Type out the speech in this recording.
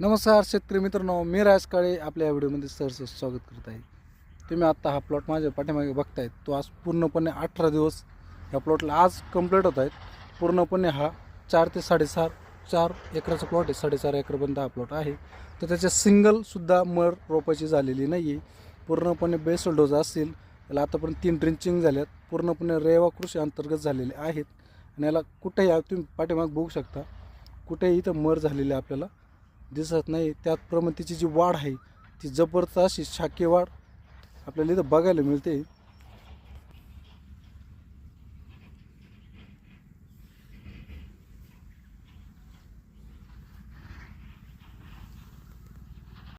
नमस्कार शेतकरी मित्रांनो मी राज काळे आपल्या या व्हिडिओमध्ये सरचं स्वागत करत आहे. तुम्ही आत्ता हा प्लॉट माझ्या पाठीमागे बघतायत तो आज पूर्णपणे अठरा दिवस ह्या प्लॉटला आज कंप्लीट होत आहेत. पूर्णपणे हा चार ते साडेचार चार एकराचा प्लॉट आहे साडेचार एकरपर्यंत हा प्लॉट आहे. तर त्याच्या सिंगलसुद्धा मर रोपायची झालेली नाही आहे पूर्णपणे बेसल डोज असतील याला आतापर्यंत तीन ड्रिंचिंग झाल्यात. पूर्णपणे रेवा कृषी अंतर्गत झालेले आहेत. आणि याला कुठेही तुम्ही पाठीमाग बघू शकता कुठेही इथं मर झालेली आपल्याला दिसत नाही. त्याचप्रमाणे तिची जी वाढ आहे ती जबरदस्त अशी शाकी वाढ आपल्याला इथं बघायला मिळते.